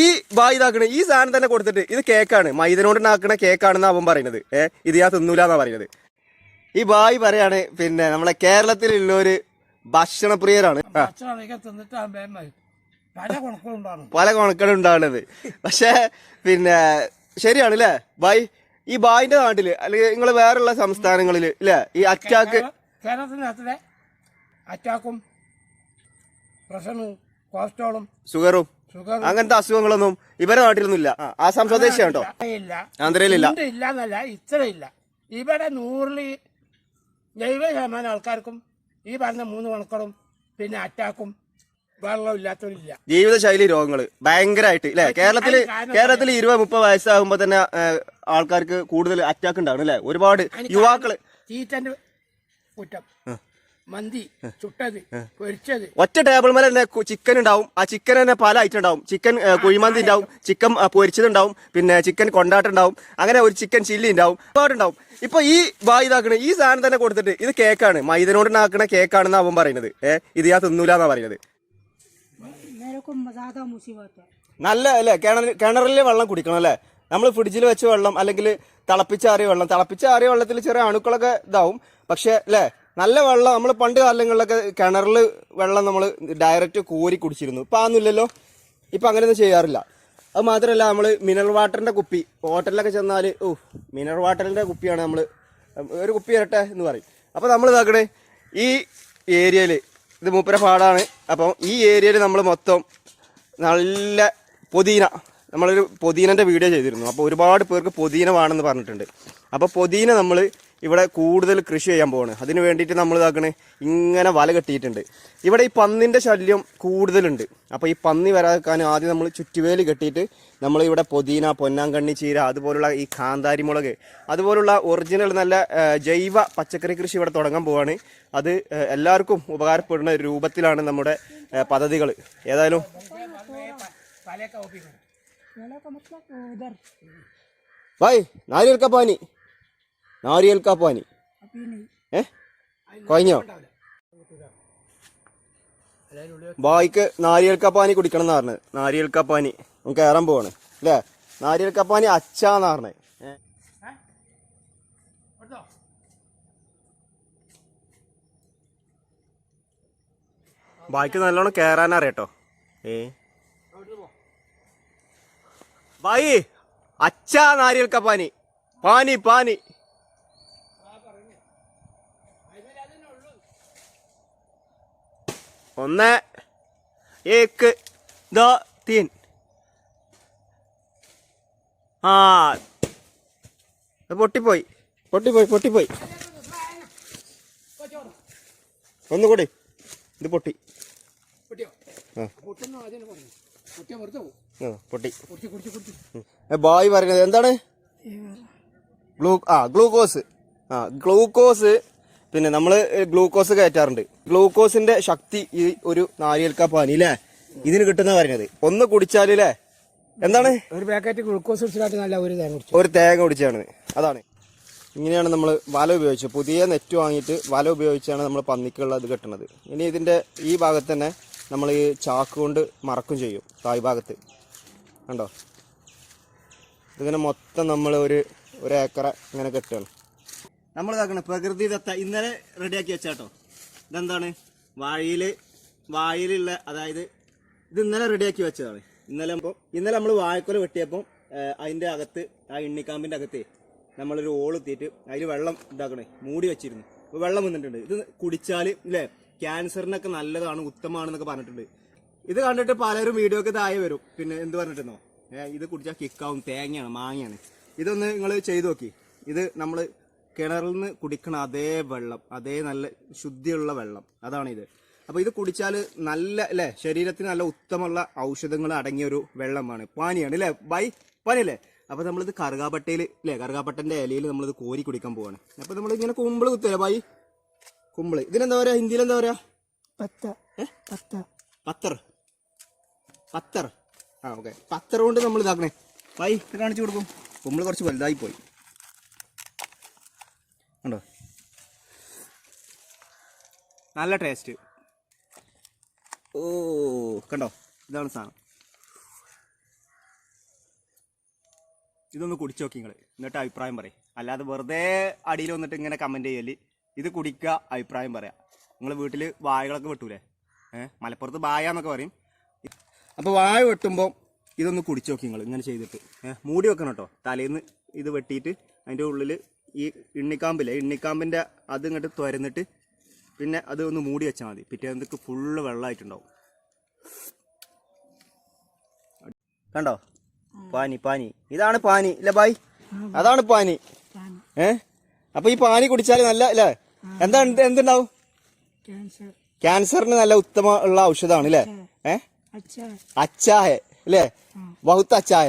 ഈ ബായി ഇതാക്കണ ഈ സാധനം തന്നെ കൊടുത്തിട്ട് ഇത് കേക്കാണ്. മൈദനോട് ഉണ്ടാക്കണ കേക്കാണെന്ന് അവൻ പറയുന്നത്. ഏഹ് ഇത് ഞാൻ തിന്നൂലെന്നാ പറയുന്നത്. ഈ ബായി പറയാണ് പിന്നെ നമ്മളെ കേരളത്തിലുള്ളൊരു ഭക്ഷണപ്രിയരാണ്. പല കണക്കുകളുണ്ടാണ് പക്ഷെ പിന്നെ ശരിയാണ് അല്ലേ ബായ് ഈ ബായിന്റെ നാട്ടിൽ അല്ലെങ്കിൽ നിങ്ങൾ വേറെയുള്ള സംസ്ഥാനങ്ങളിൽ ഇല്ലേ? ഈ അറ്റാക്ക് കേരളത്തിനകത്തിലെ അറ്റാക്കും പ്രഷറും കൊളസ്ട്രോളും ഷുഗറും. അങ്ങനത്തെ അസുഖങ്ങളൊന്നും ഇവരെ നാട്ടിലൊന്നും ഇല്ല ആ, ആസാം സ്വദേശിയാണ് കേട്ടോ. ആന്ധ്രയിലില്ല. ഇല്ല ഇത്ര ഇല്ല ഇവിടെ നൂറിൽ ജൈവ ശതമാനം ആൾക്കാർക്കും ഈ പറഞ്ഞ മൂന്ന് മണക്കറും പിന്നെ അറ്റാക്കും വെള്ളമില്ലാത്തവരില്ല ജീവിതശൈലി രോഗങ്ങൾ ഭയങ്കരമായിട്ട് അല്ലെ കേരളത്തിൽ കേരളത്തിൽ ഇരുപത് മുപ്പത് വയസ്സാകുമ്പോ തന്നെ ആൾക്കാർക്ക് കൂടുതൽ അറ്റാക്ക് ഉണ്ടാവണം അല്ലേ ഒരുപാട് യുവാക്കൾ തീറ്റന്റെ കുറ്റം. മന്തി ചുട്ടത് പൊരിച്ചത്. ഒറ്റ ടേബിൾ മേലെ തന്നെ ചിക്കൻ ഉണ്ടാവും. ആ ചിക്കൻ തന്നെ പല ഐറ്റം ഉണ്ടാവും. ചിക്കൻ കുഴിമന്തി ഉണ്ടാവും. ചിക്കൻ പൊരിച്ചതുണ്ടാവും പിന്നെ ചിക്കൻ കൊണ്ടാട്ടുണ്ടാവും അങ്ങനെ ഒരു ചിക്കൻ ചില്ലി ഉണ്ടാവും. ഉണ്ടാവും. ഇപ്പൊ ഈ ഇതാക്കണ ഈ സാധനം തന്നെ കൊടുത്തിട്ട് ഇത് കേക്കാണ് മൈദനോട് ഉണ്ടാക്കണ കേക്കാണെന്ന് അവൻ പറയുന്നത്. ഏഹ് ഇത് ഞാൻ തിന്നൂലെന്നാ പറയുന്നത്. നല്ല അല്ലെ? കിണർ കിണറിലെ വെള്ളം കുടിക്കണം അല്ലെ? നമ്മൾ ഫ്രിഡ്ജിൽ വെച്ച വെള്ളം അല്ലെങ്കിൽ തിളപ്പിച്ചാറിയ വെള്ളം. തിളപ്പിച്ചാറിയ വെള്ളത്തിൽ ചെറിയ അണുക്കളൊക്കെ ഇതാവും. പക്ഷേ അല്ലേ? നല്ല വെള്ളം നമ്മൾ പണ്ട് കാലങ്ങളിലൊക്കെ കിണറിൽ വെള്ളം നമ്മൾ ഡയറക്റ്റ് കോരി കുടിച്ചിരുന്നു. ഇപ്പം അതൊന്നുമില്ലല്ലോ ഇപ്പം അങ്ങനെയൊന്നും ചെയ്യാറില്ല. അത് മാത്രമല്ല നമ്മൾ മിനറൽ വാട്ടറിന്റെ കുപ്പി. ഹോട്ടലിലൊക്കെ ചെന്നാൽ ഓ മിനറൽ വാട്ടറിന്റെ കുപ്പിയാണ് നമ്മൾ ഒരു കുപ്പി വരട്ടെ എന്ന് പറയും. അപ്പോൾ നമ്മൾ ഇതാക്കണേ ഈ ഏരിയയിൽ ഇത് മൂപ്പര പാടാണ്. അപ്പം ഈ ഏരിയയിൽ നമ്മൾ മൊത്തം നല്ല പൊതീന നമ്മളൊരു പൊതീനന്റെ വീഡിയോ ചെയ്തിരുന്നു. അപ്പോൾ ഒരുപാട് പേർക്ക് പൊതീന വേണമെന്ന് പറഞ്ഞിട്ടുണ്ട്. അപ്പോൾ പൊതീന നമ്മൾ ഇവിടെ കൂടുതൽ കൃഷി ചെയ്യാൻ പോവാണ്. അതിന് വേണ്ടിയിട്ട് നമ്മൾ ഇതാക്കണ് ഇങ്ങനെ വല കെട്ടിയിട്ടുണ്ട്. ഇവിടെ ഈ പന്നിന്റെ ശല്യം കൂടുതലുണ്ട്. അപ്പോൾ ഈ പന്നി വരാക്കാൻ ആദ്യം നമ്മൾ ചുറ്റുവേലി കെട്ടിയിട്ട് നമ്മൾ ഇവിടെ പൊതീന പൊന്നാങ്കണ്ണി ചീര അതുപോലുള്ള ഈ കാന്താരി മുളക് അതുപോലുള്ള ഒറിജിനൽ നല്ല ജൈവ പച്ചക്കറി കൃഷി ഇവിടെ തുടങ്ങാൻ പോവാണ്. അത് എല്ലാവർക്കും ഉപകാരപ്പെടുന്ന രൂപത്തിലാണ് നമ്മുടെ പദ്ധതികൾ. ഏതായാലും ഭായ് ഒപ്പിക്കണം मेले നാരിയൽ കാപ്പാനി. ഏ? കഴിഞ്ഞോ? ബായിക്ക് നാരിയൽ കപ്പാനി കുടിക്കണം എന്ന് പറഞ്ഞത് നാരിയൽ കപ്പാനി. നമുക്ക് കയറാൻ പോവാണ്. അല്ലേ? നാരിയൽ കപ്പാനി അച്ചാന്ന് പറഞ്ഞത് ബായിക്ക് നല്ലോണം കയറാൻ അറിയട്ടോ. ഏ? ബായി അച്ചാ നാരിയൽ കപ്പാനി. പാനി പാനി. ഒന്ന്. ഏക്ക്. ദോ തീൻ. ആ. പൊട്ടിപ്പോയി. പൊട്ടിപ്പോയി പൊട്ടിപ്പോയി. ഒന്നുകൂടി ഇത് പൊട്ടി. പൊട്ടി. ബായ് പറയുന്നത് എന്താണ്? ഗ്ലൂ ആ ഗ്ലൂക്കോസ്. ആ ഗ്ലൂക്കോസ് പിന്നെ നമ്മൾ ഗ്ലൂക്കോസ് കയറ്റാറുണ്ട്. ഗ്ലൂക്കോസിന്റെ ശക്തി ഈ ഒരു നാരിയൽക്ക പാനി അല്ലേ ഇതിന് കിട്ടുന്ന പറഞ്ഞത് ഒന്ന് കുടിച്ചാലേ എന്താണ്? ഒരു പാക്കറ്റ് ഗ്ലൂക്കോസ് നല്ല ഒരു തേങ്ങ ഒരു തേങ്ങ കുടിച്ചാണ്. അതാണ്. ഇങ്ങനെയാണ് നമ്മൾ വല ഉപയോഗിച്ച് പുതിയ നെറ്റ് വാങ്ങിയിട്ട് വല ഉപയോഗിച്ചാണ് നമ്മൾ പന്നിക്കുള്ള ഇത് കെട്ടുന്നത് ഇനി ഇതിന്റെ ഈ ഭാഗത്ത് തന്നെ നമ്മൾ ഈ ചാക്ക് കൊണ്ട് മറക്കും ചെയ്യും തായ് ഭാഗത്ത്. കണ്ടോ? ഇതിങ്ങനെ മൊത്തം നമ്മൾ ഒരു ഒരു ഏക്കറ ഇങ്ങനെ കെട്ടുകയാണ്. നമ്മൾ ഇതാക്കണം പ്രകൃതിദത്ത ഇന്നലെ റെഡിയാക്കി വെച്ചാട്ടോ. ഇതെന്താണ്? വാഴയിൽ വാഴയിലുള്ള അതായത് ഇത് ഇന്നലെ റെഡിയാക്കി വെച്ചതാണ്. ഇന്നലെ അപ്പോൾ ഇന്നലെ നമ്മൾ വാഴക്കൊല വെട്ടിയപ്പോൾ അതിന്റെ അകത്ത് ആ എണ്ണിക്കാമ്പിന്റെ അകത്ത് നമ്മളൊരു ഓളെത്തിയിട്ട് അതിൽ വെള്ളം ഇതാക്കണേ മൂടി വെച്ചിരുന്നു. വെള്ളം വന്നിട്ടുണ്ട്. ഇത് കുടിച്ചാൽ ഇല്ലേ? ക്യാൻസറിനൊക്കെ നല്ലതാണ് ഉത്തമമാണെന്നൊക്കെ പറഞ്ഞിട്ടുണ്ട്. ഇത് കണ്ടിട്ട് പലരും വീഡിയോ ഒക്കെ താഴെ വരും. പിന്നെ എന്ത് പറഞ്ഞിട്ടുണ്ടോ? ഇത് കുടിച്ചാൽ കിക്കാവും തേങ്ങയാണ് മാങ്ങയാണ്. ഇതൊന്ന് നിങ്ങൾ ചെയ്തു നോക്കി. ഇത് നമ്മൾ കിണറിൽ നിന്ന് കുടിക്കണ അതേ വെള്ളം അതേ നല്ല ശുദ്ധിയുള്ള വെള്ളം. അതാണിത്. അപ്പോൾ ഇത് കുടിച്ചാൽ നല്ല അല്ലെ? ശരീരത്തിന് നല്ല ഉത്തമമുള്ള ഔഷധങ്ങൾ അടങ്ങിയ ഒരു വെള്ളമാണ്. പാനിയാണ് അല്ലെ? ബൈ പാനിയല്ലേ? അപ്പോൾ നമ്മളിത് കറുകാപ്പട്ടയിൽ അല്ലെ? കറുകാപ്പട്ടന്റെ ഇലയിൽ നമ്മളിത് കോരി കുടിക്കാൻ പോവാണ്. അപ്പോൾ നമ്മൾ ഇങ്ങനെ കുമ്പിൾ കുത്തല്ലേ ബൈ? കുമ്പിൾ. ഇതിനെന്താ പറയാ? ഹിന്ദിയിൽ എന്താ പറയാ? പത്ത. പത്ത. പത്തർ. പത്തർ. ആ ഓക്കെ. പത്തർ കൊണ്ട് നമ്മൾ ഇതാക്കണേ ബൈ കാണിച്ചു കൊടുക്കും. കുമ്പിൾ കുറച്ച് വലുതായി പോയി ഉണ്ടോ? നല്ല ടേസ്റ്റ് ഓ കണ്ടോ? ഇതാണ് സാധനം. ഇതൊന്ന് കുടിച്ചു നോക്കി നിങ്ങൾ എന്നിട്ട് അഭിപ്രായം പറയും. അല്ലാതെ വെറുതെ അടിയിൽ വന്നിട്ട് ഇങ്ങനെ കമന്റ് ചെയ്യൽ. ഇത് കുടിക്കുക അഭിപ്രായം പറയാം. നിങ്ങൾ വീട്ടിൽ വായകളൊക്കെ വെട്ടൂലേ? ഏഹ് മലപ്പുറത്ത് വായ എന്നൊക്കെ പറയും. അപ്പോൾ വായ വെട്ടുമ്പോൾ ഇതൊന്ന് കുടിച്ചു നോക്കി നിങ്ങൾ ഇങ്ങനെ ചെയ്തിട്ട്. ഏഹ് മൂടി വെക്കണം കേട്ടോ. തലേന്ന് ഇത് വെട്ടിയിട്ട് അതിന്റെ ഉള്ളിൽ ഈ ഇണ്ണിക്കാമ്പില്ലേ ഇണ്ണിക്കാമ്പിന്റെ അത് ഇങ്ങോട്ട് തുരന്നിട്ട് പിന്നെ അത് ഒന്ന് മൂടി വെച്ചാൽ മതി. പിറ്റേന്നത്തേക്ക് ഫുള്ള് വെള്ളമായിട്ടുണ്ടാവും കണ്ടോ? പാനി പാനി. ഇതാണ് പാനി ഇല്ല ബായ്? അതാണ് പാനി. ഏ? അപ്പൊ ഈ പാനി കുടിച്ചാൽ നല്ല അല്ലേ എന്താ എന്തുണ്ടാവും? ക്യാൻസറിന് നല്ല ഉത്തമ ഉള്ള ഔഷധമാണ് അല്ലേ ഏ? അച്ചായ അല്ലേ ബഹുത്ത അച്ചായ